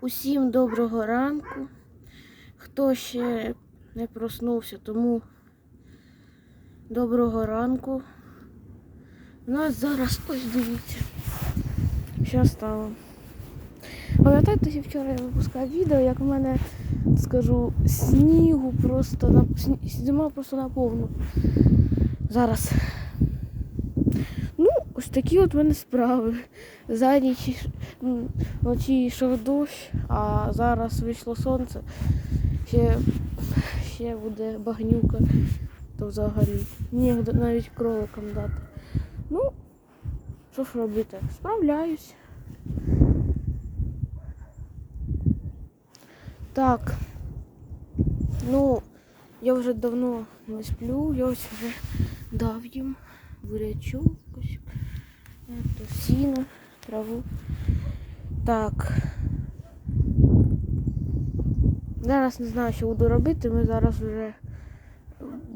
Усім доброго ранку. Хто ще не проснувся, тому доброго ранку. У нас зараз ось дивіться. Що стало. Пам'ятаєте, що вчора я випускав відео, як в мене, скажу, снігу просто на зима просто наповну. Зараз. Такі от мене справи. За ніч вночі йшов дощ, а зараз вийшло сонце. Ще, ще буде багнюка, то взагалі. Ні, навіть кроликам дати. Ну, що ж робити? Справляюсь. Так. Ну, я вже давно не сплю, я ось вже дав їм бурячок, ето, сіно, траву. Так. Зараз не знаю, що буду робити. Ми зараз вже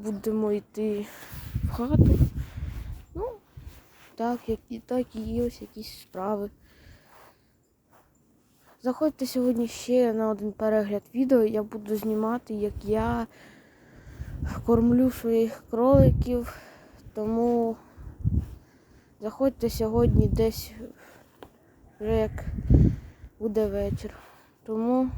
будемо йти в хату. Ну, так, як і так і є ось якісь справи. Заходьте сьогодні ще на один перегляд відео. Я буду знімати, як я кормлю своїх кроликів. Тому заходьте сьогодні десь вже як буде вечір. Тому